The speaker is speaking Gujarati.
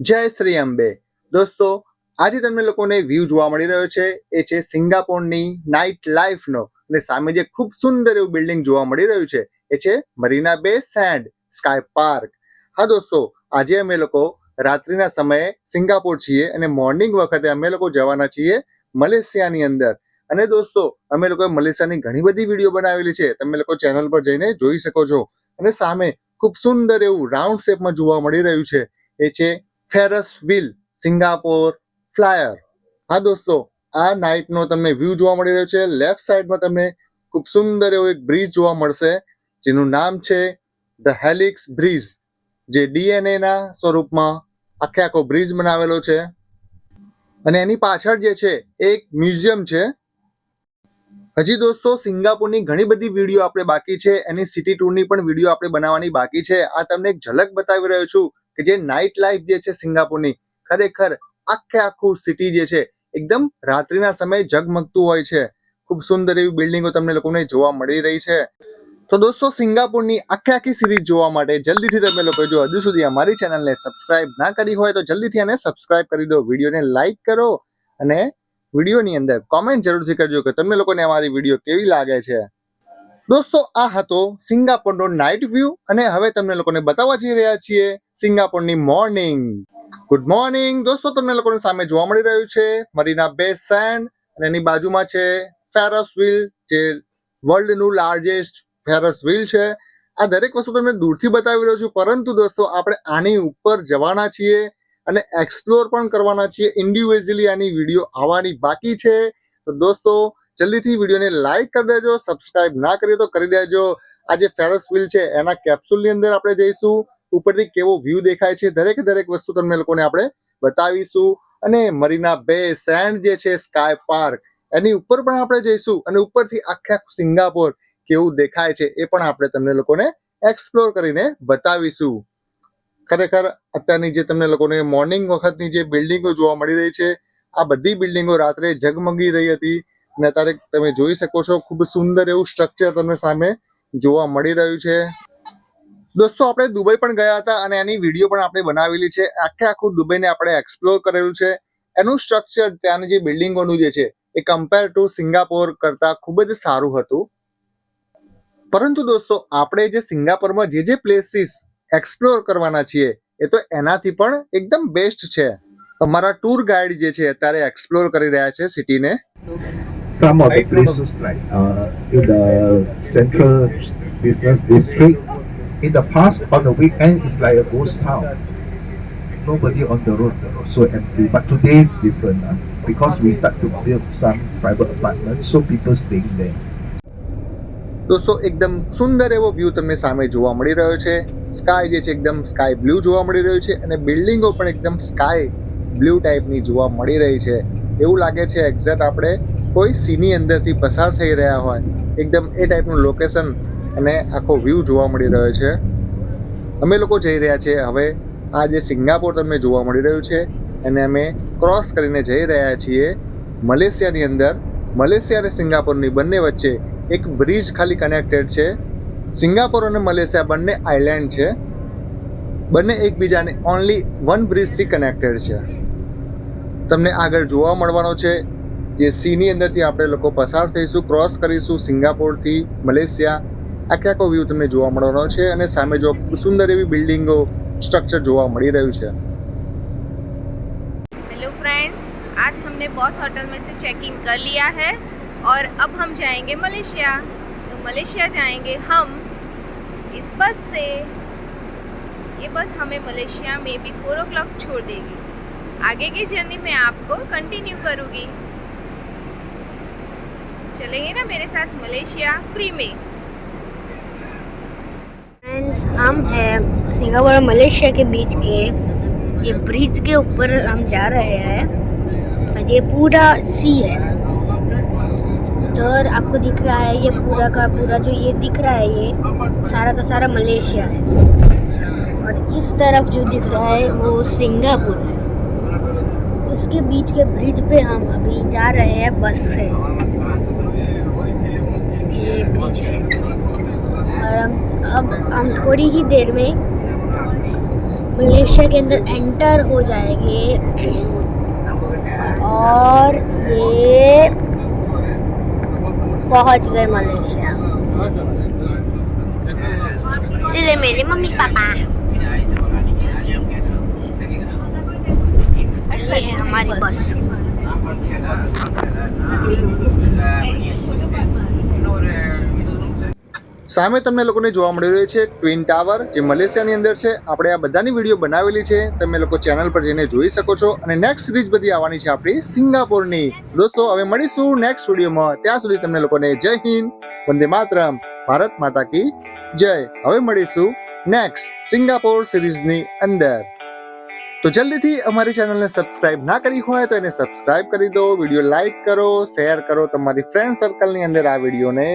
જય શ્રી અંબે. દોસ્તો, આજે તમને લોકોને વ્યૂ જોવા મળી રહ્યો છે. એ છે સિંગાપોરની નાઇટ લાઈફનો અને સામે જે ખૂબ સુંદર એવું બિલ્ડિંગ જોવા મળી રહ્યું છે, એ છે મરીના બે સેન્ડ સ્કાય પાર્ક હા, દોસ્તો, આજે અમે લોકો રાત્રિના સમયે સિંગાપોર છીએ અને મોર્નિંગ વખતે અમે લોકો જવાના છીએ મલેશિયાની અંદર. અને દોસ્તો, અમે લોકોએ મલેશિયાની ઘણી બધી વીડિયો બનાવેલી છે. તમે લોકો ચેનલ પર જઈને જોઈ શકો છો. અને સામે ખૂબ સુંદર એવું રાઉન્ડ શેપમાં જોવા મળી રહ્યું છે. એ છે ફેરસ વ્હીલ સિંગાપોર ફ્લાયર હા દોસ્તો, આ નાઇટનો તમને વ્યૂ જોવા મળી રહ્યો છે. લેફ્ટ સાઈડમાં તમને ખૂબ સુંદર એવો એક બ્રિજ જોવા મળશે, જેનું નામ છે ધ હેલિક્સ બ્રિજ જે ડીએનએ ના સ્વરૂપમાં આખે આખો બ્રિજ બનાવેલો છે. અને એની પાછળ જે છે, એક મ્યુઝિયમ છે. હજી દોસ્તો સિંગાપુરની ઘણી બધી વીડિયો આપણે બાકી છે. એની સિટી ટૂરની પણ વીડિયો આપણે બનાવવાની બાકી છે. આ તમને એક ઝલક બતાવી રહ્યો છું. કે જે નાઇટ લાઈફ જે છે સિંગાપુરની, ખરેખર આખે આખું સિટી જે છે, એકદમ રાત્રિના સમયે ઝગમગતું હોય છે. ખૂબ સુંદર એવી બિલ્ડિંગો તમને લોકોને જોવા મળી રહી છે. તો દોસ્તો, સિંગાપુરની આખી આખી સિરીઝ જોવા માટે જલ્દીથી તમે લોકો જો હજુ સુધી અમારી ચેનલને સબસ્ક્રાઇબ ના કરી હોય તો જલ્દીથી આને સબસ્ક્રાઇબ કરી દો. વિડીયોને લાઇક કરો અને વિડીયોની અંદર કોમેન્ટ જરૂરથી કરજો કે તમને લોકોને અમારી વીડિયો કેવી લાગે છે. દોસ્તો, આ હતો સિંગાપોરનો નાઇટ વ્યૂ અને હવે તમને લોકોને બતાવવા જઈ રહ્યા છીએ સિંગાપોરની મોર્નિંગ ગુડ મોર્નિંગ દોસ્તો, તમને લોકોને સામે જોવા મળી રહ્યું છે મરીના બે સેન્ડ અને એની બાજુમાં છે ફેરસ વ્હીલ જે વર્લ્ડનું લાર્જેસ્ટ ફેરસ વ્હીલ છે. આ દરેક વસ્તુ તમને દૂરથી બતાવી રહ્યો છું, પરંતુ દોસ્તો, આપણે આની ઉપર જવાના છીએ અને એક્સપ્લોર પણ કરવાના છીએ. ઇન્ડિવિઝ્યુઅલી આની વીડિયો આવવાની બાકી છે. તો દોસ્તો જલ્દીથી વિડીયોને લાઈક કરી દેજો, સબસ્ક્રાઇબ ના કરીએ તો કરી દેજો. આ જે ફેરસ વ્હીલ છે, એના કેપ્સ્યુલની અંદર આપણે જઈશું. ઉપરથી કેવો વ્યૂ દેખાય છે, દરેક દરેક વસ્તુ તમને લોકોને આપણે બતાવીશું. અને મરીના બે સેન્ડ જે છે સ્કાય પાર્ક એની ઉપર પણ આપણે જઈશું. અને ઉપરથી આખા સિંગાપોર કેવું દેખાય છે, એ પણ આપણે તમને લોકોને એક્સપ્લોર કરીને બતાવીશું. ખરેખર અત્યારની જે તમને લોકોને મોર્નિંગ વખતની જે બિલ્ડિંગો જોવા મળી રહી છે, આ બધી બિલ્ડિંગો રાત્રે ઝગમગી રહી હતી. અને અત્યારે તમે જોઈ શકો છો, ખૂબ સુંદર એવું સ્ટ્રક્ચર તમને સામે જોવા મળી રહ્યું છે. દોસ્તો, આપણે દુબઈ પણ ગયા હતા અને એની વીડિયો પણ આપણે બનાવેલી છે. આખે આખું દુબઈને આપણે એક્સપ્લોર કરેલું છે. એનું સ્ટ્રક્ચર ત્યાંની જે બિલ્ડિંગોનું જે છે, એ કમ્પેર ટુ સિંગાપોર કરતા ખૂબ જ સારું હતું. પરંતુ દોસ્તો, આપણે જે સિંગાપોરમાં જે જે પ્લેસીસ એક્સપ્લોર કરવાના છીએ, એ તો એનાથી પણ એકદમ બેસ્ટ છે. અમારા ટૂર ગાઈડ જે છે, અત્યારે એક્સપ્લોર કરી રહ્યા છે સિટીને some of the places uh, in the central business district. In the past, on the weekend, it's like a ghost town. Nobody on the road, the road so empty. But today is different uh, because we start to build some private apartments, so people staying there. દોસ્તો એકદમ સુંદર એવો વ્યૂ તમને સામે જોવા મળી રહ્યો છે સ્કાય જે છે એકદમ સ્કાય બ્લુ જોવા મળી રહ્યું છે અને બિલ્ડિંગો પણ એકદમ સ્કાય બ્લુ ટાઈપની જોવા મળી રહી છે એવું લાગે છે એક્ઝેક્ટ આપણે કોઈ સીની અંદરથી પસાર થઈ રહ્યા હોય, એકદમ એ ટાઈપનું લોકેશન અને આખો વ્યૂ જોવા મળી રહ્યો છે. અમે લોકો જઈ રહ્યા છીએ. હવે આ જે સિંગાપોર તમને જોવા મળી રહ્યું છે અને અમે ક્રોસ કરીને જઈ રહ્યા છીએ મલેશિયાની અંદર. મલેશિયા અને સિંગાપોરની બંને વચ્ચે એક બ્રિજ ખાલી કનેક્ટેડ છે. સિંગાપોર અને મલેશિયા બંને આઇલેન્ડ છે. બંને એકબીજાને ઓનલી વન બ્રિજથી કનેક્ટેડ છે. તમને આગળ જોવા મળવાનો છે. જે સીની અંદરથી આપણે લોકો પસાર થઈશું ક્રોસ કરીશું સિંગાપોરથી મલેશિયા આખે આખો વ્યૂ તમને જોવા મળવાનો છે અને સામે જો સુંદર એવી બિલ્ડિંગો સ્ટ્રક્ચર જોવા મળી રહ્યું છે हेलो फ्रेंड्स आज हमने बॉस होटल में से चेकिंग कर लिया है और अब हम जाएंगे मलेशिया तो मलेशिया जाएंगे हम इस बस से ये बस हमें मलेशिया में भी फोर ओ क्लॉक छोड़ देगी आगे की जर्नी मैं आपको कंटिन्यू करूँगी चलेंगे ना मेरे साथ मलेशिया फ्री में। फ्रेंड्स हम हैं सिंगापुर और मलेशिया के बीच के। ये ब्रिज के ऊपर हम जा रहे हैं ये पूरा सी है। उधर आपको दिख रहा है ये पूरा का पूरा जो ये दिख रहा है ये सारा का सारा मलेशिया है। और इस तरफ़ जो दिख रहा है वो सिंगापुर है। उसके बीच के ब्रिज पे हम अभी जा रहे हैं बस से। ये ब्रिज है और हम अब, हम थोड़ी ही देर में मलेशिया के अंदर एंटर हो जाएँगे। और ये पहुँच गए मलेशिया। मेरे मम्मी पापा। ये हमारी बस। સામે તમને લોકોને જોવા મળી રહ્યું છે ટ્વિન ટાવર જે મલેશિયાની અંદર છે. આપણે આ બધાની વીડિયો બનાવેલી છે. તમે લોકો ચેનલ પર જઈને જોઈ શકો છો. અને નેક્સ્ટ સિરીઝ બધી આવવાની છે આપણી સિંગાપોરની. દોસ્તો, હવે મળીશું નેક્સ્ટ વિડીયોમાં ત્યાં સુધી તમને લોકોને જય હિન્દ, વંદે માતરમ, ભારત માતા કી જય. હવે મળીશું નેક્સ્ટ સિંગાપોર સિરીઝની અંદર. તો જલ્દીથી અમારી ચેનલને સબસ્ક્રાઇબ ના કરી હોય તો એને સબસ્ક્રાઇબ કરી દો. વીડિયો લાઇક કરો શેર કરો તમારી ફ્રેન્ડ સર્કલની અંદર આ વિડીયોને